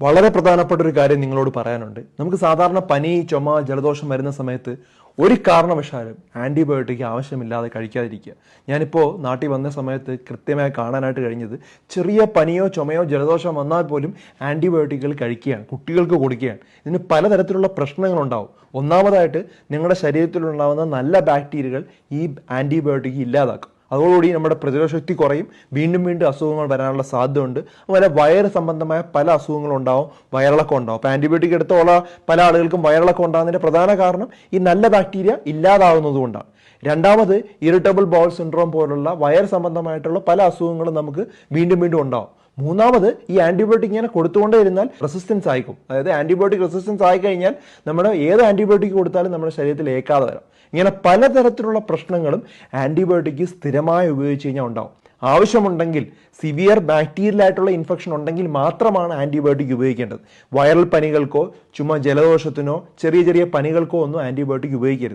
വളരെ പ്രധാനപ്പെട്ട ഒരു കാര്യം നിങ്ങളോട് പറയാനുണ്ട്. നമുക്ക് സാധാരണ പനി ചുമ ജലദോഷം വരുന്ന സമയത്ത് ഒരു കാരണവശാലും ആന്റിബയോട്ടിക് ആവശ്യമില്ലാതെ കഴിക്കാതിരിക്കുക. ഞാനിപ്പോൾ നാട്ടിൽ വന്ന സമയത്ത് കൃത്യമായി കാണാനായിട്ട് കഴിഞ്ഞത് ചെറിയ പനിയോ ചുമയോ ജലദോഷം വന്നാൽ പോലും ആന്റിബയോട്ടിക്കുകൾ കഴിക്കുകയാണ് കുട്ടികൾക്ക് കൊടുക്കുകയാണ്. ഇതിന് പലതരത്തിലുള്ള പ്രശ്നങ്ങളുണ്ടാവും. ഒന്നാമതായിട്ട് നിങ്ങളുടെ ശരീരത്തിലുണ്ടാകുന്ന നല്ല ബാക്ടീരിയകൾ ഈ ആന്റിബയോട്ടിക് ഇല്ലാതാക്കും. അതോടുകൂടി നമ്മുടെ പ്രതിരോധ ശക്തി കുറയും. വീണ്ടും വീണ്ടും അസുഖങ്ങൾ വരാനുള്ള സാധ്യതയുണ്ട്. അതുപോലെ വയറ് സംബന്ധമായ പല അസുഖങ്ങളും ഉണ്ടാവും വയറിളക്കം ഉണ്ടാവും. അപ്പോൾ ആന്റിബയോട്ടിക് എടുത്തുള്ള പല ആളുകൾക്കും വയറിളക്കം ഉണ്ടാകുന്നതിന്റെ പ്രധാന കാരണം ഈ നല്ല ബാക്ടീരിയ ഇല്ലാതാവുന്നതുകൊണ്ടാണ്. രണ്ടാമത് ഇറിറ്റബിൾ ബൗൾ സിൻഡ്രോം പോലുള്ള വയർ സംബന്ധമായിട്ടുള്ള പല അസുഖങ്ങളും നമുക്ക് വീണ്ടും വീണ്ടും ഉണ്ടാവും. മൂന്നാമത് ഈ ആന്റിബയോട്ടിക് ഇങ്ങനെ കൊടുത്തുകൊണ്ടേ ഇരുന്നാൽ റെസിസ്റ്റൻസ് ആയിക്കും. അതായത് ആന്റിബയോട്ടിക് റെസിസ്റ്റൻസ് ആയി കഴിഞ്ഞാൽ നമ്മുടെ ഏത് ആന്റിബയോട്ടിക് കൊടുത്താലും നമ്മുടെ ശരീരത്തിൽ ഏക്കാതെ വരാം. ഇങ്ങനെ പലതരത്തിലുള്ള പ്രശ്നങ്ങളും ആന്റിബയോട്ടിക് സ്ഥിരമായി ഉപയോഗിച്ച് കഴിഞ്ഞാൽ ഉണ്ടാവും. ആവശ്യമുണ്ടെങ്കിൽ സിവിയർ ബാക്ടീരിയൽ ആയിട്ടുള്ള ഇൻഫെക്ഷൻ ഉണ്ടെങ്കിൽ മാത്രമാണ് ആന്റിബയോട്ടിക് ഉപയോഗിക്കേണ്ടത്. വൈറൽ പനികൾക്കോ ചുമ ജലദോഷത്തിനോ ചെറിയ ചെറിയ പനികൾക്കോ ഒന്നും ആന്റിബയോട്ടിക് ഉപയോഗിക്കരുത്.